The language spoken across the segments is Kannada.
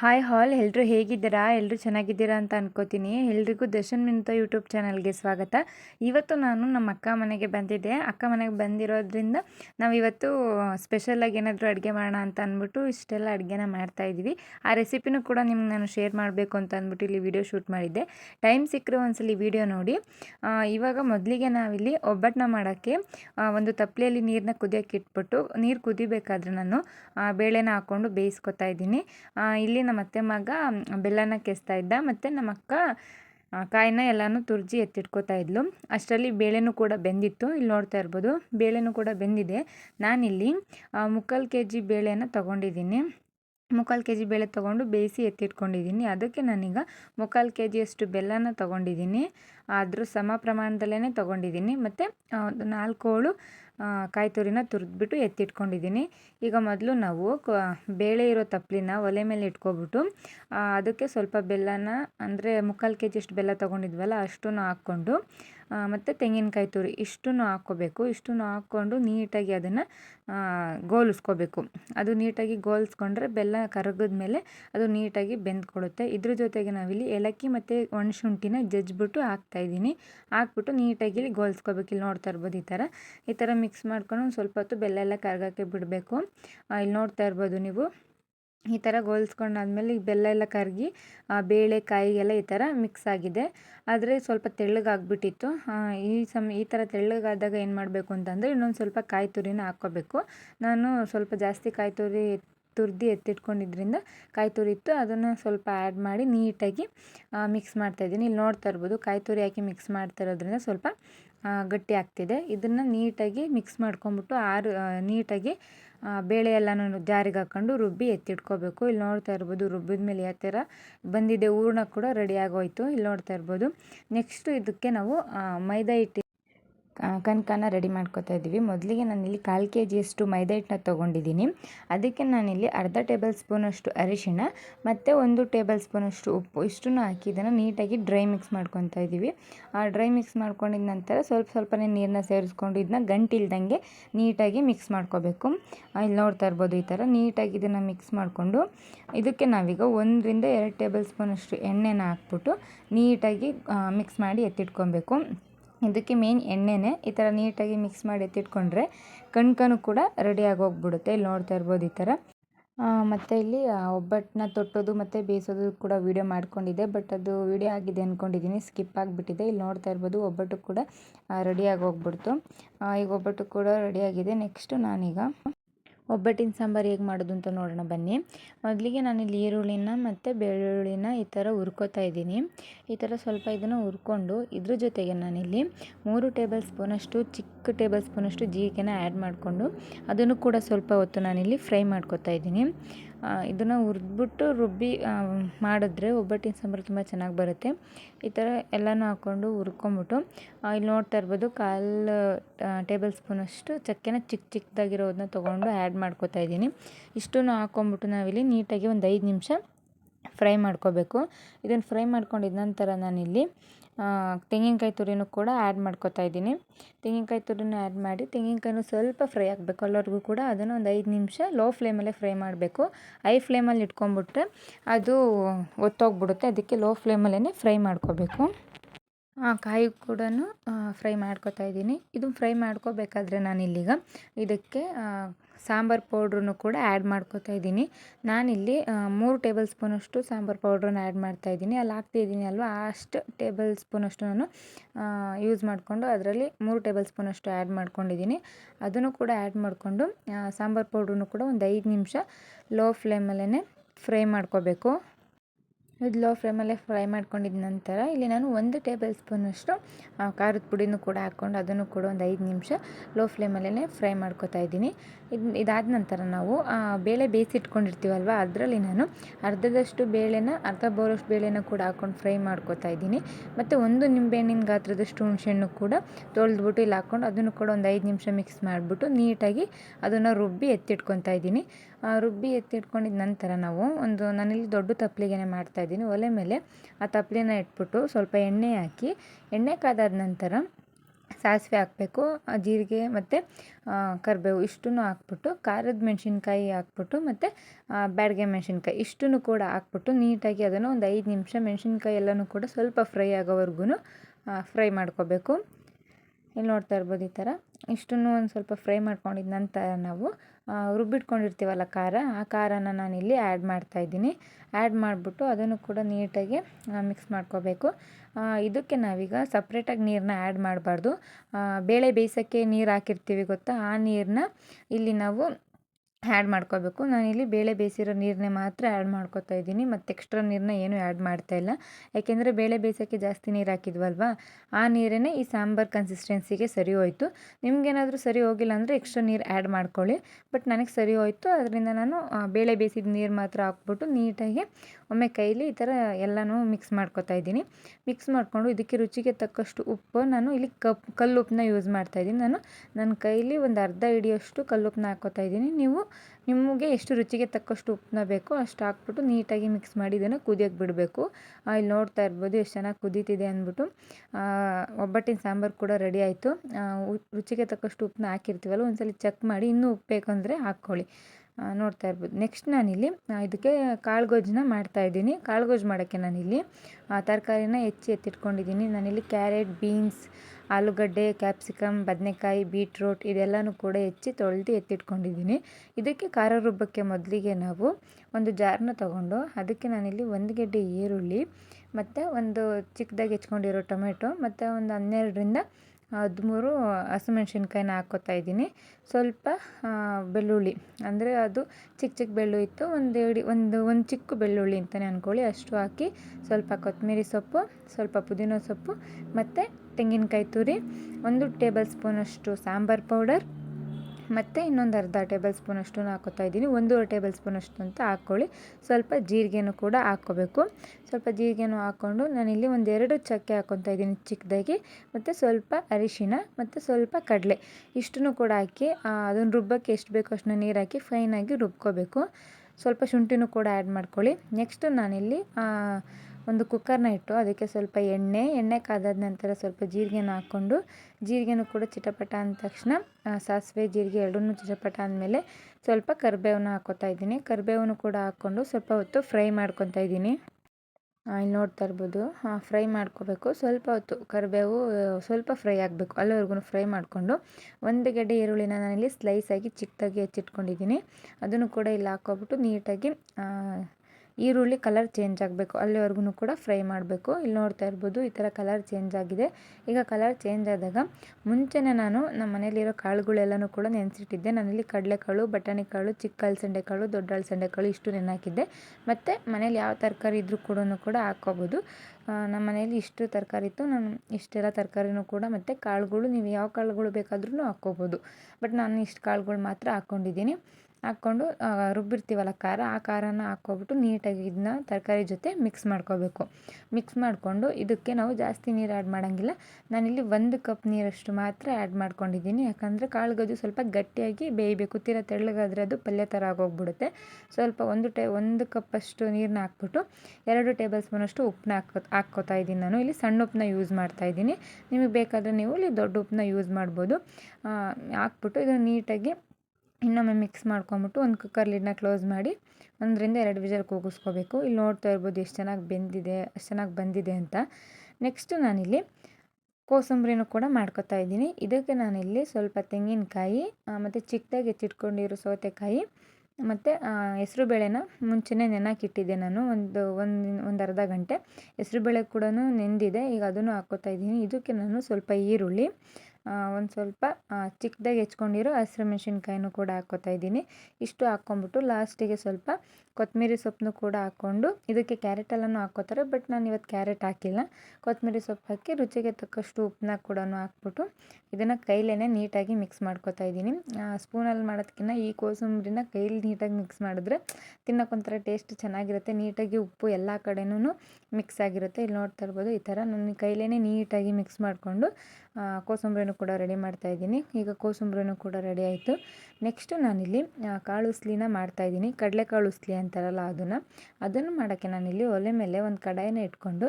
ಹಾಯ್ ಹಾಲ್ ಎಲ್ಲರೂ ಹೇಗಿದ್ದೀರಾ? ಎಲ್ಲರೂ ಚೆನ್ನಾಗಿದ್ದೀರಾ ಅಂತ ಅನ್ಕೋತೀನಿ. ಎಲ್ರಿಗೂ ದರ್ಶನ್ ಮಿಂತ ಯೂಟ್ಯೂಬ್ ಚಾನಲ್ಗೆ ಸ್ವಾಗತ. ಇವತ್ತು ನಾನು ನಮ್ಮ ಅಕ್ಕ ಮನೆಗೆ ಬಂದಿದ್ದೆ. ಅಕ್ಕ ಮನೆಗೆ ಬಂದಿರೋದ್ರಿಂದ ನಾವು ಇವತ್ತು ಸ್ಪೆಷಲಾಗಿ ಏನಾದರೂ ಅಡುಗೆ ಮಾಡೋಣ ಅಂತ ಅಂದ್ಬಿಟ್ಟು ಇಷ್ಟೆಲ್ಲ ಅಡುಗೆನ ಮಾಡ್ತಾ ಇದ್ದೀವಿ. ಆ ರೆಸಿಪಿನೂ ಕೂಡ ನಿಮ್ಗೆ ನಾನು ಶೇರ್ ಮಾಡಬೇಕು ಅಂತ ಅಂದ್ಬಿಟ್ಟು ಇಲ್ಲಿ ವಿಡಿಯೋ ಶೂಟ್ ಮಾಡಿದ್ದೆ. ಟೈಮ್ ಸಿಕ್ಕರೆ ಒಂದ್ಸಲಿ ವಿಡಿಯೋ ನೋಡಿ. ಇವಾಗ ಮೊದಲಿಗೆ ನಾವಿಲ್ಲಿ ಒಬ್ಬಟ್ಟನ್ನ ಮಾಡೋಕ್ಕೆ ಒಂದು ತಪ್ಪಲೆಯಲ್ಲಿ ನೀರನ್ನ ಕುದಿಯೋಕೆ ಇಟ್ಬಿಟ್ಟು, ನೀರು ಕುದಿಬೇಕಾದ್ರೆ ನಾನು ಬೇಳೆನ ಹಾಕ್ಕೊಂಡು ಬೇಯಿಸ್ಕೊತಾ ಇದ್ದೀನಿ. ಇಲ್ಲಿ ನಮ್ಮ ಅತ್ತೆ ಮಗ ಬೆಲ್ಲನ ಕೆಸ್ತಾ ಇದ್ದ. ಮತ್ತು ನಮ್ಮ ಅಕ್ಕ ಕಾಯಿನ ಎಲ್ಲನೂ ತುರ್ಜಿ ಎತ್ತಿಟ್ಕೋತಾ ಇದ್ಲು. ಅಷ್ಟರಲ್ಲಿ ಬೇಳೆನೂ ಕೂಡ ಬೆಂದಿತ್ತು. ಇಲ್ಲಿ ನೋಡ್ತಾ ಇರ್ಬೋದು, ಬೇಳೆನೂ ಕೂಡ ಬೆಂದಿದೆ. ನಾನಿಲ್ಲಿ ಮುಕ್ಕಾಲು ಕೆ ಜಿ ಬೇಳೆನ ತೊಗೊಂಡಿದ್ದೀನಿ. ಮುಕ್ಕಾಲು ಕೆ ಜಿ ಬೇಳೆ ತೊಗೊಂಡು ಬೇಯಿಸಿ ಎತ್ತಿಟ್ಕೊಂಡಿದ್ದೀನಿ. ಅದಕ್ಕೆ ನಾನೀಗ ಮುಕ್ಕಾಲು ಕೆ ಜಿಯಷ್ಟು ಬೆಲ್ಲನ ತೊಗೊಂಡಿದ್ದೀನಿ. ಅದ್ರ ಸಮ ಪ್ರಮಾಣದಲ್ಲೇ ತೊಗೊಂಡಿದ್ದೀನಿ. ಮತ್ತು ಒಂದು ನಾಲ್ಕು ಹೋಳು ಆ, ಕಾಯಿ ತುರಿನ ತುರಿದ್ಬಿಟ್ಟು ಎತ್ತಿಟ್ಕೊಂಡಿದ್ದೀನಿ. ಈಗ ಮೊದಲು ನಾವು ಬೇಳೆ ಇರೋ ತಪ್ಪಲಿನ ಒಲೆ ಮೇಲೆ ಇಟ್ಕೊಬಿಟ್ಟು ಅದಕ್ಕೆ ಸ್ವಲ್ಪ ಬೆಲ್ಲನ ಅಂದರೆ ಮುಕ್ಕಾಲು ಕೆ ಜಿಯಷ್ಟು ಬೆಲ್ಲ ತೊಗೊಂಡಿದ್ವಲ್ಲ ಅಷ್ಟನ್ನು ಹಾಕ್ಕೊಂಡು ಮತ್ತು ತೆಂಗಿನಕಾಯಿ ತುರಿ ಇಷ್ಟನ್ನು ಹಾಕ್ಕೋಬೇಕು. ಇಷ್ಟನ್ನು ಹಾಕ್ಕೊಂಡು ನೀಟಾಗಿ ಅದನ್ನು ಗೋಲಿಸ್ಕೋಬೇಕು. ಅದು ನೀಟಾಗಿ ಗೋಲಿಸ್ಕೊಂಡ್ರೆ ಬೆಲ್ಲ ಕರಗಿದ ಮೇಲೆ ಅದು ನೀಟಾಗಿ ಬೆಂದ್ಕೊಡುತ್ತೆ ಇದ್ರ ಜೊತೆಗೆ ನಾವಿಲ್ಲಿ ಏಲಕ್ಕಿ ಮತ್ತು ಒಣಶುಂಠಿನ ಜಜ್ಜಿಬಿಟ್ಟು ಹಾಕ್ತಾಯಿದ್ದೀನಿ ಹಾಕ್ಬಿಟ್ಟು ನೀಟಾಗಿ ಇಲ್ಲಿ ಗೋಲಿಸ್ಕೋಬೇಕು. ಇಲ್ಲಿ ನೋಡ್ತಾ ಇರ್ಬೋದು ಈ ಥರ. ಈ ಥರ ಮಿಕ್ಸ್ ಮಾಡ್ಕೊಂಡು ಸ್ವಲ್ಪ ಹೊತ್ತು ಬೆಲ್ಲ ಎಲ್ಲ ಕರಗೋಕ್ಕೆ ಬಿಡಬೇಕು. ಇಲ್ಲಿ ನೋಡ್ತಾ ಇರ್ಬೋದು ನೀವು. ಈ ಥರ ಗೋಲಿಸ್ಕೊಂಡಾದ್ಮೇಲೆ ಈ ಬೆಲ್ಲ ಎಲ್ಲ ಕರಗಿ ಬೇಳೆ, ಕಾಯಿಗೆಲ್ಲ ಈ ಥರ ಮಿಕ್ಸ್ ಆಗಿದೆ. ಆದರೆ ಸ್ವಲ್ಪ ತೆಳ್ಳಗಾಗ್ಬಿಟ್ಟಿತ್ತು. ಈ ಸಮ, ಈ ಥರ ತೆಳ್ಳಗಾದಾಗ ಏನು ಮಾಡಬೇಕು ಅಂತಂದರೆ ಇನ್ನೊಂದು ಸ್ವಲ್ಪ ಕಾಯಿ ತುರಿನ ಹಾಕ್ಕೋಬೇಕು. ನಾನು ಸ್ವಲ್ಪ ಜಾಸ್ತಿ ಕಾಯಿ ತುರಿ ತುರ್ದು ಎತ್ತಿಟ್ಕೊಂಡಿದ್ರಿಂದ ಕಾಯಿ ತುರಿ ಇತ್ತು. ಅದನ್ನು ಸ್ವಲ್ಪ ಆ್ಯಡ್ ಮಾಡಿ ನೀಟಾಗಿ ಮಿಕ್ಸ್ ಮಾಡ್ತಾಯಿದ್ದೀನಿ ಇಲ್ಲಿ ನೋಡ್ತಾ ಇರ್ಬೋದು, ಕಾಯಿ ತುರಿ ಹಾಕಿ ಮಿಕ್ಸ್ ಮಾಡ್ತಾ ಇರೋದ್ರಿಂದ ಸ್ವಲ್ಪ ಗಟ್ಟಿ ಆಗ್ತಿದೆ. ಇದನ್ನು ನೀಟಾಗಿ ಮಿಕ್ಸ್ ಮಾಡ್ಕೊಂಬಿಟ್ಟು ಆರು ನೀಟಾಗಿ ಬೇಳೆ ಎಲ್ಲನೂ ಜಾರಿಗೆ ಹಾಕ್ಕೊಂಡು ರುಬ್ಬಿ ಎತ್ತಿಟ್ಕೋಬೇಕು. ಇಲ್ಲಿ ನೋಡ್ತಾ ಇರ್ಬೋದು, ರುಬ್ಬಿದ ಮೇಲೆ ಯಾವ ಥರ ಬಂದಿದೆ, ಹೂರ್ಣ ಕೂಡ ರೆಡಿ ಇಲ್ಲಿ ನೋಡ್ತಾ ಇರ್ಬೋದು. ನೆಕ್ಸ್ಟು ಇದಕ್ಕೆ ನಾವು ಮೈದಾ ಹಿಟ್ಟು ಕನಕನ ರೆಡಿ ಮಾಡ್ಕೊತಾ ಇದ್ದೀವಿ. ಮೊದಲಿಗೆ ನಾನಿಲ್ಲಿ ಕಾಲು ಕೆ ಜಿಯಷ್ಟು ಮೈದಾ ಹಿಟ್ಟನ್ನ ತೊಗೊಂಡಿದ್ದೀನಿ. ಅದಕ್ಕೆ ನಾನಿಲ್ಲಿ ಅರ್ಧ ಟೇಬಲ್ ಸ್ಪೂನಷ್ಟು ಅರಿಶಿಣ, ಮತ್ತು ಒಂದು ಟೇಬಲ್ ಸ್ಪೂನಷ್ಟು ಉಪ್ಪು, ಇಷ್ಟನ್ನು ಹಾಕಿ ಇದನ್ನು ನೀಟಾಗಿ ಡ್ರೈ ಮಿಕ್ಸ್ ಮಾಡ್ಕೊತಾ ಇದ್ದೀವಿ. ಆ ಡ್ರೈ ಮಿಕ್ಸ್ ಮಾಡ್ಕೊಂಡಿದ ನಂತರ ಸ್ವಲ್ಪ ಸ್ವಲ್ಪನೇ ನೀರನ್ನ ಸೇರಿಸ್ಕೊಂಡು ಇದನ್ನ ಗಂಟಿಲ್ದಂಗೆ ನೀಟಾಗಿ ಮಿಕ್ಸ್ ಮಾಡ್ಕೋಬೇಕು. ಇಲ್ಲಿ ನೋಡ್ತಾ ಇರ್ಬೋದು ಈ ಥರ ನೀಟಾಗಿ ಇದನ್ನು ಮಿಕ್ಸ್ ಮಾಡಿಕೊಂಡು ಇದಕ್ಕೆ ನಾವೀಗ ಒಂದರಿಂದ ಎರಡು ಟೇಬಲ್ ಸ್ಪೂನಷ್ಟು ಎಣ್ಣೆನ ಹಾಕ್ಬಿಟ್ಟು ನೀಟಾಗಿ ಮಿಕ್ಸ್ ಮಾಡಿ ಎತ್ತಿಟ್ಕೊಬೇಕು. ಇದಕ್ಕೆ ಮೇನ್ ಎಣ್ಣೆನೇ ಈ ಥರ ನೀಟಾಗಿ ಮಿಕ್ಸ್ ಮಾಡಿ ಎತ್ತಿಟ್ಕೊಂಡ್ರೆ ಕಣ್ಕನು ಕೂಡ ರೆಡಿಯಾಗಿ ಹೋಗ್ಬಿಡುತ್ತೆ. ಇಲ್ಲಿ ನೋಡ್ತಾ ಇರ್ಬೋದು ಈ ಥರ ಮತ್ತು ಇಲ್ಲಿ ಒಬ್ಬಟ್ಟನ್ನ ತೊಟ್ಟೋದು ಮತ್ತು ಬೇಯಿಸೋದು ಕೂಡ ವೀಡಿಯೋ ಮಾಡ್ಕೊಂಡಿದ್ದೆ. ಬಟ್ ಅದು ವೀಡಿಯೋ ಆಗಿದೆ ಅಂದ್ಕೊಂಡಿದ್ದೀನಿ ಸ್ಕಿಪ್ ಆಗಿಬಿಟ್ಟಿದೆ. ಇಲ್ಲಿ ನೋಡ್ತಾ ಇರ್ಬೋದು ಒಬ್ಬಟ್ಟು ಕೂಡ ರೆಡಿಯಾಗಿ ಹೋಗ್ಬಿಡ್ತು. ಈಗ ಒಬ್ಬಟ್ಟು ಕೂಡ ರೆಡಿಯಾಗಿದೆ ನೆಕ್ಸ್ಟು ನಾನೀಗ ಒಬ್ಬಟ್ಟಿನ ಸಾಂಬಾರು ಹೇಗೆ ಮಾಡೋದು ಅಂತ ನೋಡೋಣ ಬನ್ನಿ. ಮೊದಲಿಗೆ ನಾನಿಲ್ಲಿ ಈರುಳ್ಳಿನ ಮತ್ತು ಬೆಳ್ಳುಳ್ಳಿನ ಈ ಥರ ಹುರ್ಕೋತಾ ಇದ್ದೀನಿ. ಈ ಥರ ಸ್ವಲ್ಪ ಇದನ್ನು ಹುರ್ಕೊಂಡು ಇದ್ರ ಜೊತೆಗೆ ನಾನಿಲ್ಲಿ ಮೂರು ಟೇಬಲ್ ಸ್ಪೂನಷ್ಟು, ಚಿಕ್ಕ ಟೇಬಲ್ ಸ್ಪೂನಷ್ಟು ಜೀರಿಗೆನ ಆ್ಯಡ್ ಮಾಡಿಕೊಂಡು ಅದನ್ನು ಕೂಡ ಸ್ವಲ್ಪ ಹೊತ್ತು ನಾನಿಲ್ಲಿ ಫ್ರೈ ಮಾಡ್ಕೊತಾ ಇದ್ದೀನಿ. ಇದನ್ನು ಹುರಿದ್ಬಿಟ್ಟು ರುಬ್ಬಿ ಮಾಡಿದ್ರೆ ಒಬ್ಬಟ್ಟಿನ ಸಾಂಬಾರು ತುಂಬ ಚೆನ್ನಾಗಿ ಬರುತ್ತೆ. ಈ ಥರ ಎಲ್ಲನೂ ಹಾಕ್ಕೊಂಡು ಹುರ್ಕೊಂಬಿಟ್ಟು ಇಲ್ಲಿ ನೋಡ್ತಾ ಇರ್ಬೋದು ಕಾಲು ಟೇಬಲ್ ಸ್ಪೂನಷ್ಟು ಚಕ್ಕೆನ ಚಿಕ್ಕ ಚಿಕ್ಕದಾಗಿರೋದನ್ನ ತೊಗೊಂಡು ಆ್ಯಡ್ ಮಾಡ್ಕೊತಾ ಇದ್ದೀನಿ. ಇಷ್ಟನ್ನು ಹಾಕ್ಕೊಂಬಿಟ್ಟು ನಾವಿಲ್ಲಿ ನೀಟಾಗಿ ಒಂದು ಐದು ನಿಮಿಷ ಫ್ರೈ ಮಾಡ್ಕೋಬೇಕು. ಇದನ್ನು ಫ್ರೈ ಮಾಡ್ಕೊಂಡಿದ ನಂತರ ನಾನಿಲ್ಲಿ ತೆಂಗಿನಕಾಯಿ ತುರಿನೂ ಕೂಡ ಆ್ಯಡ್ ಮಾಡ್ಕೋತಾ ಇದ್ದೀನಿ. ತೆಂಗಿನಕಾಯಿ ತುರಿನೂ ಆ್ಯಡ್ ಮಾಡಿ, ತೆಂಗಿನಕಾಯಿನೂ ಸ್ವಲ್ಪ ಫ್ರೈ ಆಗಬೇಕು ಅಲ್ಲವರೆಗೂ ಕೂಡ ಅದನ್ನು ಒಂದು ಐದು ನಿಮಿಷ ಲೋ ಫ್ಲೇಮಲ್ಲೇ ಫ್ರೈ ಮಾಡಬೇಕು. ಐ ಫ್ಲೇಮಲ್ಲಿ ಇಟ್ಕೊಂಡ್ಬಿಟ್ರೆ ಅದು ಒತ್ತೋಗ್ಬಿಡುತ್ತೆ. ಅದಕ್ಕೆ ಲೋ ಫ್ಲೇಮಲ್ಲೇ ಫ್ರೈ ಮಾಡ್ಕೋಬೇಕು. ಕಾಯಿ ಕೂಡ ಫ್ರೈ ಮಾಡ್ಕೊತಾ ಇದ್ದೀನಿ. ಇದು ಫ್ರೈ ಮಾಡ್ಕೋಬೇಕಾದ್ರೆ ಇಲ್ಲಿಗ ಇದಕ್ಕೆ ಸಾಂಬಾರು ಪೌಡ್ರನ್ನು ಕೂಡ ಆ್ಯಡ್ ಮಾಡ್ಕೊತಾ ಇದ್ದೀನಿ. ನಾನಿಲ್ಲಿ ಮೂರು ಟೇಬಲ್ ಸ್ಪೂನಷ್ಟು ಸಾಂಬಾರು ಪೌಡ್ರನ್ನ ಆ್ಯಡ್ ಮಾಡ್ತಾ ಇದ್ದೀನಿ. ಅಲ್ಲಿ ಹಾಕ್ತಾ ಇದ್ದೀನಿ ಅಲ್ವಾ? ಅಷ್ಟು ಟೇಬಲ್ ಸ್ಪೂನಷ್ಟು ನಾನು ಯೂಸ್ ಮಾಡಿಕೊಂಡು ಅದರಲ್ಲಿ ಮೂರು ಟೇಬಲ್ ಸ್ಪೂನಷ್ಟು ಆ್ಯಡ್ ಮಾಡ್ಕೊಂಡಿದ್ದೀನಿ. ಅದನ್ನು ಕೂಡ ಆ್ಯಡ್ ಮಾಡಿಕೊಂಡು ಸಾಂಬಾರು ಪೌಡ್ರನ್ನು ಕೂಡ ಒಂದು ಐದು ನಿಮಿಷ ಲೋ ಫ್ಲೇಮಲ್ಲೇ ಫ್ರೈ ಮಾಡ್ಕೋಬೇಕು. ಇದು ಲೋ ಫ್ಲೇಮಲ್ಲೇ ಫ್ರೈ ಮಾಡ್ಕೊಂಡಿದ ನಂತರ ಇಲ್ಲಿ ನಾನು ಒಂದು ಟೇಬಲ್ ಸ್ಪೂನಷ್ಟು ಖಾರದ ಪುಡಿನೂ ಕೂಡ ಹಾಕ್ಕೊಂಡು ಅದನ್ನು ಕೂಡ ಒಂದು ಐದು ನಿಮಿಷ ಲೋ ಫ್ಲೇಮಲ್ಲೇ ಫ್ರೈ ಮಾಡ್ಕೊತಾ ಇದ್ದೀನಿ. ಇದು, ಇದಾದ ನಂತರ ನಾವು ಬೇಳೆ ಬೇಯಿಸಿಟ್ಕೊಂಡಿರ್ತೀವಲ್ವ ಅದರಲ್ಲಿ ನಾನು ಅರ್ಧದಷ್ಟು ಬೇಳೆನ, ಅರ್ಧ ಬೌಲಷ್ಟು ಬೇಳೆನ ಕೂಡ ಹಾಕ್ಕೊಂಡು ಫ್ರೈ ಮಾಡ್ಕೊತಾ ಇದ್ದೀನಿ. ಮತ್ತು ಒಂದು ನಿಂಬೆಹಣ್ಣಿನ ಗಾತ್ರದಷ್ಟು ಹುಣಸೆಹಣ್ಣು ಕೂಡ ತೊಳೆದ್ಬಿಟ್ಟು ಇಲ್ಲಿ ಹಾಕ್ಕೊಂಡು ಅದನ್ನು ಕೂಡ ಒಂದು ಐದು ನಿಮಿಷ ಮಿಕ್ಸ್ ಮಾಡಿಬಿಟ್ಟು ನೀಟಾಗಿ ಅದನ್ನು ರುಬ್ಬಿ ಎತ್ತಿಟ್ಕೊತಾ ಇದ್ದೀನಿ. ರುಬ್ಬಿ ಎತ್ತಿಟ್ಕೊಂಡಿದ್ದ ನಂತರ ನಾವು ಒಂದು ನಾನಿಲ್ಲಿ ದೊಡ್ಡ ತಪ್ಪಲಿಗೆನೆ ಮಾಡ್ತಾ ಇದ್ದೀನಿ. ಒಲೆ ಮೇಲೆ ಆ ತಪ್ಪಲಿನ ಇಟ್ಬಿಟ್ಟು ಸ್ವಲ್ಪ ಎಣ್ಣೆ ಹಾಕಿ, ಎಣ್ಣೆ ಕಾದಾದ ನಂತರ ಸಾಸಿವೆ ಹಾಕಬೇಕು ಜೀರಿಗೆ ಮತ್ತು ಕರಿಬೇವು ಇಷ್ಟನ್ನು ಹಾಕ್ಬಿಟ್ಟು, ಖಾರದ ಮೆಣಸಿನ್ಕಾಯಿ ಹಾಕ್ಬಿಟ್ಟು ಮತ್ತು ಬ್ಯಾಡ್ಗೆ ಮೆಣಸಿನ್ಕಾಯಿ ಇಷ್ಟನ್ನು ಕೂಡ ಹಾಕ್ಬಿಟ್ಟು ನೀಟಾಗಿ ಅದನ್ನು ಒಂದು ಐದು ನಿಮಿಷ ಮೆಣಸಿನ್ಕಾಯಿ ಎಲ್ಲನೂ ಕೂಡ ಸ್ವಲ್ಪ ಫ್ರೈ ಆಗೋವರೆಗೂ ಫ್ರೈ ಮಾಡ್ಕೋಬೇಕು. ಇಲ್ಲಿ ನೋಡ್ತಾ ಇರ್ಬೋದು ಈ ಥರ. ಇಷ್ಟನ್ನು ಒಂದು ಸ್ವಲ್ಪ ಫ್ರೈ ಮಾಡ್ಕೊಂಡಿದ ನಂತರ ನಾವು ರುಬ್ಬಿಟ್ಕೊಂಡಿರ್ತೀವಲ್ಲ ಖಾರ, ಆ ಖಾರನ ನಾನಿಲ್ಲಿ ಆ್ಯಡ್ ಮಾಡ್ತಾಯಿದ್ದೀನಿ ಆ್ಯಡ್ ಮಾಡಿಬಿಟ್ಟು ಅದನ್ನು ಕೂಡ ನೀಟಾಗಿ ಮಿಕ್ಸ್ ಮಾಡ್ಕೋಬೇಕು. ಇದಕ್ಕೆ ನಾವೀಗ ಸಪ್ರೇಟಾಗಿ ನೀರನ್ನ ಆ್ಯಡ್ ಮಾಡಬಾರ್ದು. ಬೇಳೆ ಬೇಯಿಸೋಕ್ಕೆ ನೀರು ಹಾಕಿರ್ತೀವಿ ಗೊತ್ತಾ? ಆ ನೀರನ್ನ ಇಲ್ಲಿ ನಾವು ಆ್ಯಡ್ ಮಾಡ್ಕೋಬೇಕು. ನಾನಿಲ್ಲಿ ಬೇಳೆ ಬೇಯಿಸಿರೋ ನೀರನ್ನೇ ಮಾತ್ರ ಆ್ಯಡ್ ಮಾಡ್ಕೊತಾ ಇದ್ದೀನಿ. ಮತ್ತು ಎಕ್ಸ್ಟ್ರಾ ನೀರನ್ನ ಏನೂ ಆ್ಯಡ್ ಮಾಡ್ತಾ ಇಲ್ಲ. ಯಾಕೆಂದರೆ ಬೇಳೆ ಬೇಯಿಸೋಕ್ಕೆ ಜಾಸ್ತಿ ನೀರು ಹಾಕಿದ್ವಲ್ವಾ? ಆ ನೀರೇ ಈ ಸಾಂಬಾರ್ ಕನ್ಸಿಸ್ಟೆನ್ಸಿಗೆ ಸರಿ ಹೋಯಿತು. ನಿಮಗೇನಾದರೂ ಸರಿ ಹೋಗಿಲ್ಲ ಅಂದರೆ ಎಕ್ಸ್ಟ್ರಾ ನೀರು ಆ್ಯಡ್ ಮಾಡ್ಕೊಳ್ಳಿ. ಬಟ್ ನನಗೆ ಸರಿ ಹೋಯಿತು. ಅದರಿಂದ ನಾನು ಬೇಳೆ ಬೇಯಿಸಿದ ನೀರು ಮಾತ್ರ ಹಾಕ್ಬಿಟ್ಟು ನೀಟಾಗಿ ಒಮ್ಮೆ ಕೈಲಿ ಈ ಥರ ಎಲ್ಲನೂ ಮಿಕ್ಸ್ ಮಾಡ್ಕೊತಾ ಇದ್ದೀನಿ. ಮಿಕ್ಸ್ ಮಾಡಿಕೊಂಡು ಇದಕ್ಕೆ ರುಚಿಗೆ ತಕ್ಕಷ್ಟು ಉಪ್ಪು, ನಾನು ಇಲ್ಲಿ ಕಪ್ ಕಲ್ಲುಪ್ಪನ್ನ ಯೂಸ್ ಮಾಡ್ತಾಯಿದ್ದೀನಿ ನಾನು ನನ್ನ ಕೈಲಿ ಒಂದು ಅರ್ಧ ಹಿಡಿಯೋಷ್ಟು ಕಲ್ಲುಪ್ಪನ್ನ ಹಾಕ್ಕೋತಾ ಇದ್ದೀನಿ. ನೀವು ನಿಮಗೆ ಎಷ್ಟು ರುಚಿಗೆ ತಕ್ಕಷ್ಟು ಉಪ್ಪನ್ನ ಬೇಕೋ ಅಷ್ಟು ಹಾಕ್ಬಿಟ್ಟು ನೀಟಾಗಿ ಮಿಕ್ಸ್ ಮಾಡಿ ಇದನ್ನು ಕುದಿಯೋಕ್ಕೆ ಬಿಡಬೇಕು. ಇಲ್ಲಿ ನೋಡ್ತಾ ಇರ್ಬೋದು ಎಷ್ಟು ಚೆನ್ನಾಗಿ ಕುದೀತಿದೆ ಅಂದ್ಬಿಟ್ಟು. ಒಬ್ಬಟ್ಟಿನ ಸಾಂಬಾರು ಕೂಡ ರೆಡಿ ಆಯಿತು. ರುಚಿಗೆ ತಕ್ಕಷ್ಟು ಉಪ್ಪನ್ನ ಹಾಕಿರ್ತೀವಲ್ಲ ಒಂದ್ಸಲ ಚೆಕ್ ಮಾಡಿ ಇನ್ನೂ ಉಪ್ಪು ಬೇಕಂದರೆ ಹಾಕ್ಕೊಳ್ಳಿ. ನೋಡ್ತಾ ಇರ್ಬೋದು. ನೆಕ್ಸ್ಟ್ ನಾನಿಲ್ಲಿ ಇದಕ್ಕೆ ಕಾಳುಗೊಜ್ಜನ್ನ ಮಾಡ್ತಾಯಿದ್ದೀನಿ ಕಾಳುಗೊಜ್ಜು ಮಾಡೋಕ್ಕೆ ನಾನಿಲ್ಲಿ ತರಕಾರಿನ ಹೆಚ್ಚಿ ಎತ್ತಿಟ್ಕೊಂಡಿದ್ದೀನಿ. ನಾನಿಲ್ಲಿ ಕ್ಯಾರೆಟ್, ಬೀನ್ಸ್ ಆಲೂಗಡ್ಡೆ, ಕ್ಯಾಪ್ಸಿಕಮ್, ಬದನೆಕಾಯಿ, ಬೀಟ್ರೂಟ್ ಇದೆಲ್ಲನೂ ಕೂಡ ಹೆಚ್ಚಿ ತೊಳೆದು ಎತ್ತಿಟ್ಕೊಂಡಿದ್ದೀನಿ. ಇದಕ್ಕೆ ಖಾರ ರುಬ್ಬಕ್ಕೆ ಮೊದಲಿಗೆ ನಾವು ಒಂದು ಜಾರನ್ನ ತಗೊಂಡು ಅದಕ್ಕೆ ನಾನಿಲ್ಲಿ ಒಂದು ಗೆಡ್ಡೆ ಈರುಳ್ಳಿ, ಮತ್ತು ಒಂದು ಚಿಕ್ಕದಾಗಿ ಹೆಚ್ಕೊಂಡಿರೋ ಟೊಮೆಟೊ, ಮತ್ತು ಒಂದು ಹನ್ನೆರಡರಿಂದ ಹದಿಮೂರು ಹಸಿಮೆಣ್ಸಿನ್ಕಾಯಿನ ಹಾಕ್ಕೋತಾ ಇದ್ದೀನಿ. ಸ್ವಲ್ಪ ಬೆಳ್ಳುಳ್ಳಿ. ಅಂದರೆ ಅದು ಚಿಕ್ಕ ಚಿಕ್ಕ ಬೆಳ್ಳುಳ್ಳಿ ಇತ್ತು. ಒಂದು ಒಂದು ಒಂದು ಚಿಕ್ಕ ಬೆಳ್ಳುಳ್ಳಿ ಅಂತಲೇ ಅಂದ್ಕೊಳ್ಳಿ ಅಷ್ಟು ಹಾಕಿ ಸ್ವಲ್ಪ ಕೊತ್ತಂಬರಿ ಸೊಪ್ಪು, ಸ್ವಲ್ಪ ಪುದೀನ ಸೊಪ್ಪು, ಮತ್ತು ತೆಂಗಿನಕಾಯಿ ತುರಿ, ಒಂದು ಟೇಬಲ್ ಸ್ಪೂನಷ್ಟು ಸಾಂಬಾರು ಪೌಡರ್ ಮತ್ತು ಇನ್ನೊಂದು ಅರ್ಧ ಟೇಬಲ್ ಸ್ಪೂನಷ್ಟು ಹಾಕೋತಾ ಇದ್ದೀನಿ. ಒಂದೂವರೆ ಟೇಬಲ್ ಸ್ಪೂನಷ್ಟು ಅಂತ ಹಾಕ್ಕೊಳ್ಳಿ. ಸ್ವಲ್ಪ ಜೀರಿಗೆನೂ ಕೂಡ ಹಾಕ್ಕೋಬೇಕು. ಸ್ವಲ್ಪ ಜೀರಿಗೆನೂ ಹಾಕ್ಕೊಂಡು ನಾನಿಲ್ಲಿ ಒಂದೆರಡು ಚಕ್ಕೆ ಹಾಕ್ಕೊತಾ ಇದ್ದೀನಿ ಚಿಕ್ಕದಾಗಿ. ಮತ್ತು ಸ್ವಲ್ಪ ಅರಿಶಿನ ಮತ್ತು ಸ್ವಲ್ಪ ಕಡಲೆ ಇಷ್ಟನ್ನು ಕೂಡ ಹಾಕಿ ಅದನ್ನು ರುಬ್ಬಕ್ಕೆ ಎಷ್ಟು ಬೇಕೋ ಅಷ್ಟನ್ನ ನೀರು ಹಾಕಿ ಫೈನಾಗಿ ರುಬ್ಕೋಬೇಕು. ಸ್ವಲ್ಪ ಶುಂಠಿನೂ ಕೂಡ ಆ್ಯಡ್ ಮಾಡ್ಕೊಳ್ಳಿ. ನೆಕ್ಸ್ಟು ನಾನಿಲ್ಲಿ ಒಂದು ಕುಕ್ಕರ್ನ ಇಟ್ಟು ಅದಕ್ಕೆ ಸ್ವಲ್ಪ ಎಣ್ಣೆ ಎಣ್ಣೆ ಕಾದಾದ ನಂತರ ಸ್ವಲ್ಪ ಜೀರಿಗೆನ ಹಾಕ್ಕೊಂಡು ಜೀರಿಗೆನೂ ಕೂಡ ಚಿಟಪಟ ಅಂದ ತಕ್ಷಣ ಸಾಸಿವೆ, ಜೀರಿಗೆ ಎರಡನ್ನೂ ಚಿಟಪಟ ಅಂದಮೇಲೆ ಸ್ವಲ್ಪ ಕರಿಬೇವನ್ನ ಹಾಕೋತಾ ಇದ್ದೀನಿ. ಕರಿಬೇವನ್ನು ಕೂಡ ಹಾಕ್ಕೊಂಡು ಸ್ವಲ್ಪ ಹೊತ್ತು ಫ್ರೈ ಮಾಡ್ಕೊತಾ ಇದ್ದೀನಿ. ಇಲ್ಲಿ ನೋಡ್ತಾ ಇರ್ಬೋದು. ಫ್ರೈ ಮಾಡ್ಕೋಬೇಕು. ಸ್ವಲ್ಪ ಹೊತ್ತು ಕರಿಬೇವು, ಸ್ವಲ್ಪ ಫ್ರೈ ಆಗಬೇಕು. ಅಲ್ಲಿವರೆಗೂ ಫ್ರೈ ಮಾಡಿಕೊಂಡು ಒಂದು ಗಡ್ಡೆ ಈರುಳ್ಳಿನ ನಾನಿಲ್ಲಿ ಸ್ಲೈಸಾಗಿ ಚಿಕ್ಕದಾಗಿ ಹೆಚ್ಚಿಟ್ಕೊಂಡಿದ್ದೀನಿ. ಅದನ್ನು ಕೂಡ ಇಲ್ಲಿ ಹಾಕ್ಕೊಬಿಟ್ಟು ನೀಟಾಗಿ ಈರುಳ್ಳಿ ಕಲರ್ ಚೇಂಜ್ ಆಗಬೇಕು. ಅಲ್ಲಿವರೆಗೂ ಕೂಡ ಫ್ರೈ ಮಾಡಬೇಕು. ಇಲ್ಲಿ ನೋಡ್ತಾ ಇರ್ಬೋದು ಈ ಥರ ಕಲರ್ ಚೇಂಜ್ ಆಗಿದೆ. ಈಗ ಕಲರ್ ಚೇಂಜ್ ಆದಾಗ ಮುಂಚೆನೇ ನಾನು ನಮ್ಮ ಮನೇಲಿರೋ ಕಾಳುಗಳೆಲ್ಲನೂ ಕೂಡ ನೆನೆಸಿಟ್ಟಿದ್ದೆ. ನಾನಿಲ್ಲಿ ಕಡಲೆಕಾಳು ಬಟಾಣಿ ಕಾಳು ಚಿಕ್ಕ ಅಲಸಂಡೆ ಕಾಳು ದೊಡ್ಡ ಅಲಸಂಡೆ ಕಾಳು ಇಷ್ಟು ನೆನೆ ಮತ್ತು ಮನೇಲಿ ಯಾವ ತರಕಾರಿ ಇದ್ದರೂ ಕೂಡ ಕೂಡ ಹಾಕ್ಕೋಬೋದು. ನಮ್ಮ ಮನೇಲಿ ಇಷ್ಟು ತರಕಾರಿ ಇತ್ತು. ನಾನು ಇಷ್ಟೆಲ್ಲ ತರಕಾರಿನೂ ಕೂಡ ಮತ್ತು ಕಾಳುಗಳು, ನೀವು ಯಾವ ಕಾಳುಗಳು ಬೇಕಾದ್ರೂ ಹಾಕ್ಕೋಬೋದು. ಬಟ್ ನಾನು ಇಷ್ಟು ಕಾಳುಗಳು ಮಾತ್ರ ಹಾಕ್ಕೊಂಡಿದ್ದೀನಿ. ಹಾಕ್ಕೊಂಡು ರುಬ್ಬಿರ್ತೀವಲ್ಲ ಖಾರ, ಆ ಖಾರನ ಹಾಕ್ಕೊಬಿಟ್ಟು ನೀಟಾಗಿ ಇದನ್ನ ತರಕಾರಿ ಜೊತೆ ಮಿಕ್ಸ್ ಮಾಡ್ಕೋಬೇಕು. ಮಿಕ್ಸ್ ಮಾಡಿಕೊಂಡು ಇದಕ್ಕೆ ನಾವು ಜಾಸ್ತಿ ನೀರು ಆ್ಯಡ್ ಮಾಡೋಂಗಿಲ್ಲ. ನಾನಿಲ್ಲಿ ಒಂದು ಕಪ್ ನೀರಷ್ಟು ಮಾತ್ರ ಆ್ಯಡ್ ಮಾಡ್ಕೊಂಡಿದ್ದೀನಿ. ಯಾಕಂದರೆ ಕಾಳುಗಜ್ಜು ಸ್ವಲ್ಪ ಗಟ್ಟಿಯಾಗಿ ಬೇಯಬೇಕು. ತೀರ ತೆಳ್ಳಗಾದರೆ ಅದು ಪಲ್ಯ ಥರ ಆಗೋಗ್ಬಿಡುತ್ತೆ. ಸ್ವಲ್ಪ ಒಂದು ಟೇ, ಒಂದು ಕಪ್ಪಷ್ಟು ನೀರನ್ನ ಹಾಕ್ಬಿಟ್ಟು, ಎರಡು ಟೇಬಲ್ ಸ್ಪೂನಷ್ಟು ಉಪ್ಪನ್ನ ಹಾಕೋ ಹಾಕ್ಕೋತಾ ಇದ್ದೀನಿ ನಾನು. ಇಲ್ಲಿ ಸಣ್ಣ ಉಪ್ಪನ್ನ ಯೂಸ್ ಮಾಡ್ತಾ ಇದ್ದೀನಿ. ನಿಮಗೆ ಬೇಕಾದರೆ ನೀವು ಇಲ್ಲಿ ದೊಡ್ಡ ಉಪ್ಪನ್ನ ಯೂಸ್ ಮಾಡ್ಬೋದು. ಹಾಕ್ಬಿಟ್ಟು ಇದನ್ನು ನೀಟಾಗಿ ಇನ್ನೊಮ್ಮೆ ಮಿಕ್ಸ್ ಮಾಡ್ಕೊಂಬಿಟ್ಟು ಒಂದು ಕುಕ್ಕರ್ ಲಿಡ್ನ ಕ್ಲೋಸ್ ಮಾಡಿ ಒಂದರಿಂದ ಎರಡು ವಿಜಲ್ ಕೂಗಿಸ್ಕೋಬೇಕು. ಇಲ್ಲಿ ನೋಡ್ತಾ ಇರ್ಬೋದು ಎಷ್ಟು ಚೆನ್ನಾಗಿ ಬೆಂದಿದೆ, ಅಷ್ಟು ಚೆನ್ನಾಗಿ ಬಂದಿದೆ ಅಂತ. ನೆಕ್ಸ್ಟು ನಾನಿಲ್ಲಿ ಕೋಸಂಬರಿನೂ ಕೂಡ ಮಾಡ್ಕೊತಾ ಇದ್ದೀನಿ. ಇದಕ್ಕೆ ನಾನಿಲ್ಲಿ ಸ್ವಲ್ಪ ತೆಂಗಿನಕಾಯಿ ಮತ್ತು ಚಿಕ್ಕದಾಗಿ ಹೆಚ್ಚಿಟ್ಕೊಂಡಿರೋ ಸೌತೆಕಾಯಿ, ಮತ್ತು ಹೆಸ್ರು ಬೇಳೆನ ಮುಂಚೆನೇ ನೆನಕಿಟ್ಟಿದ್ದೆ ನಾನು. ಒಂದು ಒಂದು ಒಂದು ಅರ್ಧ ಗಂಟೆ. ಹೆಸ್ರು ಬೇಳೆ ಕೂಡ ನೆಂದಿದೆ, ಈಗ ಅದನ್ನು ಹಾಕ್ಕೋತಾ ಇದ್ದೀನಿ. ಇದಕ್ಕೆ ನಾನು ಸ್ವಲ್ಪ ಈರುಳ್ಳಿ ಒಂದು ಸ್ವಲ್ಪ ಚಿಕ್ಕದಾಗಿ ಹೆಚ್ಕೊಂಡಿರೋ ಹಸಿರು ಮೆಣಸಿನ್ಕಾಯಿನೂ ಕೂಡ ಹಾಕ್ಕೋತಾ ಇದ್ದೀನಿ. ಇಷ್ಟು ಹಾಕ್ಕೊಂಬಿಟ್ಟು ಲಾಸ್ಟಿಗೆ ಸ್ವಲ್ಪ ಕೊತ್ತಂಬರಿ ಸೊಪ್ಪನ್ನು ಕೂಡ ಹಾಕ್ಕೊಂಡು, ಇದಕ್ಕೆ ಕ್ಯಾರೆಟ್ ಎಲ್ಲನೂ ಹಾಕ್ಕೋತಾರೆ, ಬಟ್ ನಾನು ಇವತ್ತು ಕ್ಯಾರೆಟ್ ಹಾಕಿಲ್ಲ. ಕೊತ್ತಂಬರಿ ಸೊಪ್ಪು ಹಾಕಿ ರುಚಿಗೆ ತಕ್ಕಷ್ಟು ಉಪ್ಪನ್ನ ಕೂಡ ಹಾಕ್ಬಿಟ್ಟು, ಇದನ್ನು ಕೈಲೇ ನೀಟಾಗಿ ಮಿಕ್ಸ್ ಮಾಡ್ಕೋತಾ ಇದ್ದೀನಿ. ಸ್ಪೂನಲ್ಲಿ ಮಾಡೋದಕ್ಕಿಂತ ಈ ಕೋಸಂಬರಿನ ಕೈಲಿ ನೀಟಾಗಿ ಮಿಕ್ಸ್ ಮಾಡಿದ್ರೆ ತಿನ್ನೋಕ್ಕೊಂಥರ ಟೇಸ್ಟ್ ಚೆನ್ನಾಗಿರುತ್ತೆ. ನೀಟಾಗಿ ಉಪ್ಪು ಎಲ್ಲ ಕಡೆನೂ ಮಿಕ್ಸ್ ಆಗಿರುತ್ತೆ. ಇಲ್ಲಿ ನೋಡ್ತಾ ಇರ್ಬೋದು, ಈ ಥರ ನನ್ನ ಕೈಲೇ ನೀಟಾಗಿ ಮಿಕ್ಸ್ ಮಾಡಿಕೊಂಡು ಕೋಸಂಬರಿನೂ ಕೂಡ ರೆಡಿ ಮಾಡ್ತಾ ಇದ್ದೀನಿ. ಈಗ ಕೋಸಂಬರಿನೂ ಕೂಡ ರೆಡಿ ಆಯಿತು. ನೆಕ್ಸ್ಟು ನಾನಿಲ್ಲಿ ಕಾಳು ಉಸ್ಲಿನ ಮಾಡ್ತಾಯಿದ್ದೀನಿ ಕಡಲೆಕಾಳು ಉಸ್ಲಿ ಅಂತಾರಲ್ಲ ಅದನ್ನು. ಅದನ್ನು ಮಾಡೋಕ್ಕೆ ನಾನಿಲ್ಲಿ ಒಲೆ ಮೇಲೆ ಒಂದು ಕಡಾಯಿನ ಇಟ್ಕೊಂಡು,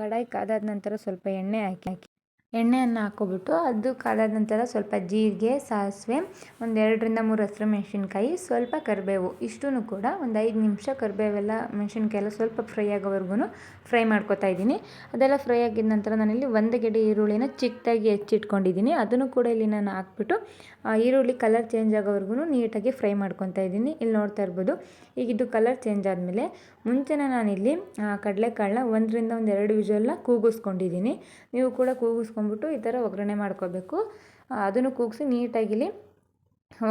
ಕಡಾಯಿ ಕಾದಾದ ನಂತರ ಸ್ವಲ್ಪ ಎಣ್ಣೆ ಹಾಕಿ ಹಾಕಿ ಎಣ್ಣೆಯನ್ನು ಹಾಕ್ಕೊಬಿಟ್ಟು ಅದು ಕಾದಾದ ನಂತರ ಸ್ವಲ್ಪ ಜೀರಿಗೆ, ಸಾಸಿವೆ, ಒಂದು ಎರಡರಿಂದ ಮೂರು ಹಸಿರು ಮೆಣಸಿನ್ಕಾಯಿ, ಸ್ವಲ್ಪ ಕರಿಬೇವು. ಇಷ್ಟೂ ಕೂಡ ಒಂದು ಐದು ನಿಮಿಷ ಕರಿಬೇವೆಲ್ಲ ಮೆಣಸಿನ್ಕಾಯಿ ಎಲ್ಲ ಸ್ವಲ್ಪ ಫ್ರೈ ಆಗೋವರೆಗೂ ಫ್ರೈ ಮಾಡ್ಕೊತಾ ಇದ್ದೀನಿ. ಅದೆಲ್ಲ ಫ್ರೈ ಆಗಿದ ನಂತರ ನಾನಿಲ್ಲಿ ಒಂದು ಗಡಿ ಈರುಳ್ಳಿನ ಚಿಕ್ಕದಾಗಿ ಹೆಚ್ಚಿಟ್ಕೊಂಡಿದ್ದೀನಿ. ಅದನ್ನು ಕೂಡ ಇಲ್ಲಿ ನಾನು ಹಾಕ್ಬಿಟ್ಟು ಈರುಳ್ಳಿ ಕಲರ್ ಚೇಂಜ್ ಆಗೋವರೆಗೂ ನೀಟಾಗಿ ಫ್ರೈ ಮಾಡ್ಕೊತಾ ಇದ್ದೀನಿ. ಇಲ್ಲಿ ನೋಡ್ತಾ ಇರ್ಬೋದು, ಈಗ ಇದು ಕಲರ್ ಚೇಂಜ್ ಆದಮೇಲೆ ಮುಂಚೆನೇ ನಾನಿಲ್ಲಿ ಕಡಲೆಕಾಳನ್ನ ಒಂದರಿಂದ ಒಂದು ಎರಡು ವಿಷಲ್ನ ಕೂಗಿಸ್ಕೊಂಡಿದ್ದೀನಿ. ನೀವು ಕೂಡ ಕೂಗಿಸ್ಕೊಂಡ್ಬಿಟ್ಟು ಈ ಥರ ಒಗ್ಗರಣೆ ಮಾಡ್ಕೋಬೇಕು. ಅದನ್ನು ಕೂಗಿಸಿ ನೀಟಾಗಿಲ್ಲಿ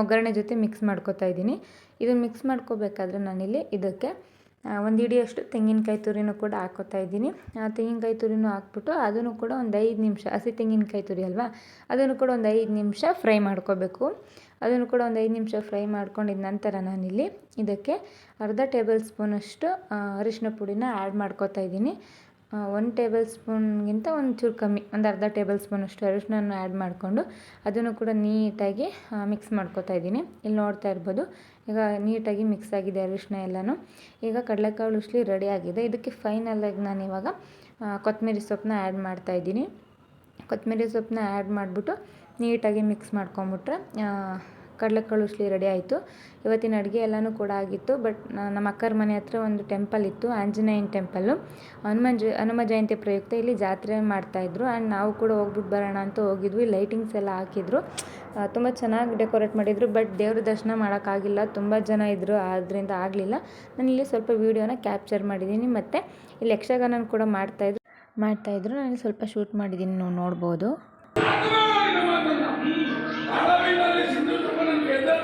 ಒಗ್ಗರಣೆ ಜೊತೆ ಮಿಕ್ಸ್ ಮಾಡ್ಕೊತಾ ಇದ್ದೀನಿ. ಇದು ಮಿಕ್ಸ್ ಮಾಡ್ಕೋಬೇಕಾದ್ರೆ ನಾನಿಲ್ಲಿ ಇದಕ್ಕೆ ಒಂದು ಹಿಡಿಯಷ್ಟು ತೆಂಗಿನಕಾಯಿ ತುರಿನೂ ಕೂಡ ಹಾಕೋತಾ ಇದ್ದೀನಿ. ತೆಂಗಿನಕಾಯಿ ತುರಿನೂ ಹಾಕ್ಬಿಟ್ಟು ಅದನ್ನು ಕೂಡ ಒಂದು ಐದು ನಿಮಿಷ, ಹಸಿ ತೆಂಗಿನಕಾಯಿ ತುರಿ ಅಲ್ವಾ? ಅದನ್ನು ಕೂಡ ಒಂದು ಐದು ನಿಮಿಷ ಫ್ರೈ ಮಾಡ್ಕೋಬೇಕು. ಅದನ್ನು ಕೂಡ ಒಂದು ಐದು ನಿಮಿಷ ಫ್ರೈ ಮಾಡ್ಕೊಂಡಿದ ನಂತರ ನಾನಿಲ್ಲಿ ಇದಕ್ಕೆ ಅರ್ಧ ಟೇಬಲ್ ಸ್ಪೂನಷ್ಟು ಅರಿಶಿನ ಪುಡಿನ ಆ್ಯಡ್ ಮಾಡ್ಕೋತಾ ಇದ್ದೀನಿ. ಒಂದು ಟೇಬಲ್ ಸ್ಪೂನ್ಗಿಂತ ಒಂದು ಚೂರು ಕಮ್ಮಿ, ಒಂದು ಅರ್ಧ ಟೇಬಲ್ ಸ್ಪೂನಷ್ಟು ಅರಿಶಿನ ಆ್ಯಡ್ ಮಾಡಿಕೊಂಡು ಅದನ್ನು ಕೂಡ ನೀಟಾಗಿ ಮಿಕ್ಸ್ ಮಾಡ್ಕೋತಾ ಇದ್ದೀನಿ. ಇಲ್ಲಿ ನೋಡ್ತಾ ಇರ್ಬೋದು, ಈಗ ನೀಟಾಗಿ ಮಿಕ್ಸ್ ಆಗಿದೆ ಅರಿಶಿನ ಎಲ್ಲನೂ. ಈಗ ಕಡಲೆಕಾಳು ಉಸ್ಲಿ ರೆಡಿ ಆಗಿದೆ. ಇದಕ್ಕೆ ಫೈನಲಾಗಿ ನಾನು ಇವಾಗ ಕೊತ್ತಂಬರಿ ಸೊಪ್ಪನ್ನ ಆ್ಯಡ್ ಮಾಡ್ತಾಯಿದ್ದೀನಿ ಕೊತ್ತಂಬರಿ ಸೊಪ್ಪನ್ನ ಆ್ಯಡ್ ಮಾಡಿಬಿಟ್ಟು ನೀಟಾಗಿ ಮಿಕ್ಸ್ ಮಾಡ್ಕೊಂಬಿಟ್ರೆ ಕಡಲೆಕಾಳು ಉಸ್ಲಿ ರೆಡಿ ಆಯಿತು. ಇವತ್ತಿನ ಅಡುಗೆ ಎಲ್ಲನೂ ಕೂಡ ಆಗಿತ್ತು ಬಟ್ ನಮ್ಮ ಅಕ್ಕರ ಮನೆ ಹತ್ರ ಒಂದು ಟೆಂಪಲ್ ಇತ್ತು, ಆಂಜನೇಯನ ಟೆಂಪಲ್ಲು ಹನುಮನ್ ಜ, ಹನುಮ ಜಯಂತಿ ಪ್ರಯುಕ್ತ ಇಲ್ಲಿ ಜಾತ್ರೆ ಮಾಡ್ತಾಯಿದ್ರು ಆ್ಯಂಡ್ ನಾವು ಕೂಡ ಹೋಗ್ಬಿಟ್ಟು ಬರೋಣ ಅಂತ ಹೋಗಿದ್ವಿ. ಲೈಟಿಂಗ್ಸ್ ಎಲ್ಲ ಹಾಕಿದ್ರು. ತುಂಬ ಚೆನ್ನಾಗಿ ಡೆಕೋರೇಟ್ ಮಾಡಿದರು ಬಟ್ ದೇವ್ರ ದರ್ಶನ ಮಾಡೋಕ್ಕಾಗಿಲ್ಲ ತುಂಬ ಜನ ಇದ್ದರು ಆದ್ದರಿಂದ ಆಗಲಿಲ್ಲ. ನಾನು ಇಲ್ಲಿ ಸ್ವಲ್ಪ ವೀಡಿಯೋನ ಕ್ಯಾಪ್ಚರ್ ಮಾಡಿದ್ದೀನಿ ಮತ್ತು ಇಲ್ಲಿ ಯಕ್ಷಗಾನ ಕೂಡ ಮಾಡ್ತಾಯಿದ್ರು ಮಾಡ್ತಾಯಿದ್ರು ನಾನು ಸ್ವಲ್ಪ ಶೂಟ್ ಮಾಡಿದ್ದೀನಿ ನೋಡ್ಬೋದು.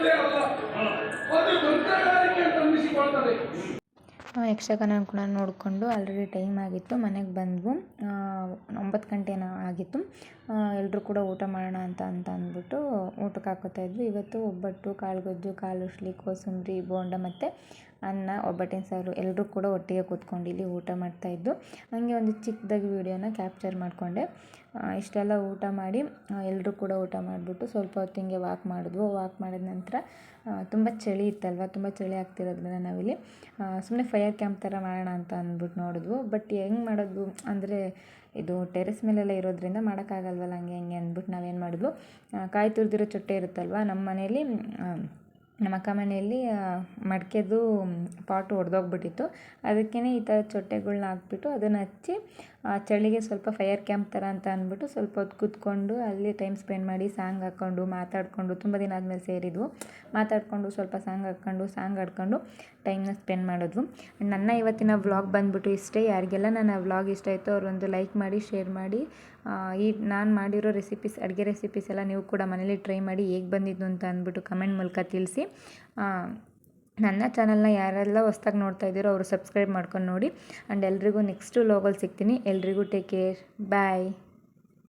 down. ಯಕ್ಷಗಾನ ಕೂಡ ನೋಡಿಕೊಂಡು ಆಲ್ರೆಡಿ ಟೈಮ್ ಆಗಿತ್ತು. ಮನೆಗೆ ಬಂದ್ವು. ಒಂಬತ್ತು ಗಂಟೆ ಆಗಿತ್ತು. ಎಲ್ಲರೂ ಕೂಡ ಊಟ ಮಾಡೋಣ ಅಂತ ಅಂತ ಅಂದ್ಬಿಟ್ಟು ಊಟಕ್ಕೆ ಹಾಕೋತಾ ಇದ್ವಿ. ಇವತ್ತು ಒಬ್ಬಟ್ಟು, ಕಾಳುಗೊಜ್ಜು ಉಸ್ಲಿ ಕೋಸಂಬರಿ, ಬೋಂಡ ಮತ್ತು ಅನ್ನ, ಒಬ್ಬಟ್ಟಿನ ಸಾರು ಎಲ್ಲರೂ ಕೂಡ ಒಟ್ಟಿಗೆ ಕೂತ್ಕೊಂಡು ಇಲ್ಲಿ ಊಟ ಮಾಡ್ತಾಯಿದ್ದು ಹಾಗೆ ಒಂದು ಚಿಕ್ಕದಾಗಿ ವೀಡಿಯೋನ ಕ್ಯಾಪ್ಚರ್ ಮಾಡಿಕೊಂಡೆ. ಇಷ್ಟೆಲ್ಲ ಊಟ ಮಾಡಿ ಎಲ್ಲರೂ ಕೂಡ ಊಟ ಮಾಡಿಬಿಟ್ಟು ಸ್ವಲ್ಪ ಹೊತ್ತು ಹಿಂಗೆ ವಾಕ್ ಮಾಡಿದ್ವು. ವಾಕ್ ಮಾಡಿದ ನಂತರ ತುಂಬ ಚಳಿ ಇತ್ತಲ್ವ? ತುಂಬ ಚಳಿ ಆಗ್ತಿರೋದ್ರಿಂದ ನಾವಿಲ್ಲಿ ಸುಮ್ಮನೆ ಫೈರ್ ಕ್ಯಾಂಪ್ ಥರ ಮಾಡೋಣ ಅಂತ ಅಂದ್ಬಿಟ್ಟು ನೋಡಿದ್ವು. ಬಟ್ ಹೆಂಗೆ ಮಾಡೋದು? ಅಂದರೆ ಇದು ಟೆರೆಸ್ ಮೇಲೆಲ್ಲ ಇರೋದ್ರಿಂದ ಮಾಡೋಕ್ಕಾಗಲ್ವಲ್ಲ ಹಂಗೆ ಹಂಗೆ ಅಂದ್ಬಿಟ್ಟು ನಾವೇನು ಮಾಡಿದ್ವು. ಕಾಯಿ ತುರಿದಿರೋ ಚೊಟ್ಟೆ ಇರುತ್ತಲ್ವ? ನಮ್ಮ ಮನೆಯಲ್ಲಿ ನಮ್ಮ ಅಕ್ಕ ಮನೆಯಲ್ಲಿ ಮಡಕೆದು ಪಾಟು ಒಡೆದೋಗ್ಬಿಟ್ಟಿತ್ತು. ಅದಕ್ಕೇ ಈ ಥರ ಚೊಟ್ಟೆಗಳ್ನ ಹಾಕ್ಬಿಟ್ಟು ಅದನ್ನು ಹಚ್ಚಿ ಚಳಿಗೆ ಸ್ವಲ್ಪ ಫೈರ್ ಕ್ಯಾಂಪ್ ಥರ ಅಂತ ಅಂದ್ಬಿಟ್ಟು ಸ್ವಲ್ಪ ಹೊತ್ತು ಕೂತ್ಕೊಂಡು ಅಲ್ಲಿ ಟೈಮ್ ಸ್ಪೆಂಡ್ ಮಾಡಿ ಸಾಂಗ್ ಹಾಕ್ಕೊಂಡು ಮಾತಾಡಿಕೊಂಡು ತುಂಬ ದಿನ ಆದಮೇಲೆ ಸೇರಿದ್ವು. ಮಾತಾಡಿಕೊಂಡು ಸ್ವಲ್ಪ ಸಾಂಗ್ ಹಾಕ್ಕೊಂಡು ಸಾಂಗ್ ಹಾಡ್ಕೊಂಡು ಟೈಮ್ನ ಸ್ಪೆಂಡ್ ಮಾಡಿದ್ವು. ನನ್ನ ಇವತ್ತಿನ ವ್ಲಾಗ್ ಬಂದ್ಬಿಟ್ಟು ಇಷ್ಟೇ. ಯಾರಿಗೆಲ್ಲ ನನ್ನ ವ್ಲಾಗ್ ಇಷ್ಟ ಆಯಿತು ಅವರೊಂದು ಲೈಕ್ ಮಾಡಿ ಶೇರ್ ಮಾಡಿ ಈ ನಾನು ಮಾಡಿರೋ ರೆಸಿಪೀಸ್ ಅಡುಗೆ ರೆಸಿಪೀಸ್ ಎಲ್ಲ ನೀವು ಕೂಡ ಮನೇಲಿ ಟ್ರೈ ಮಾಡಿ ಹೇಗೆ ಬಂದಿದ್ದು ಅಂತ ಅಂದ್ಬಿಟ್ಟು ಕಮೆಂಟ್ ಮೂಲಕ ತಿಳಿಸಿ. ನನ್ನ ಚಾನಲ್ನ ಯಾರೆಲ್ಲ ಹೊಸ್ದಾಗಿ ನೋಡ್ತಾ ಇದ್ದೀರೋ ಅವರು ಸಬ್ಸ್ಕ್ರೈಬ್ ಮಾಡ್ಕೊಂಡು ನೋಡಿ. ಆ್ಯಂಡ್ ಎಲ್ರಿಗೂ ನೆಕ್ಸ್ಟು ಲೋಗಲ್ಲಿ ಸಿಗ್ತೀನಿ. ಎಲ್ರಿಗೂ ಟೇಕ್ ಕೇರ್ ಬಾಯ್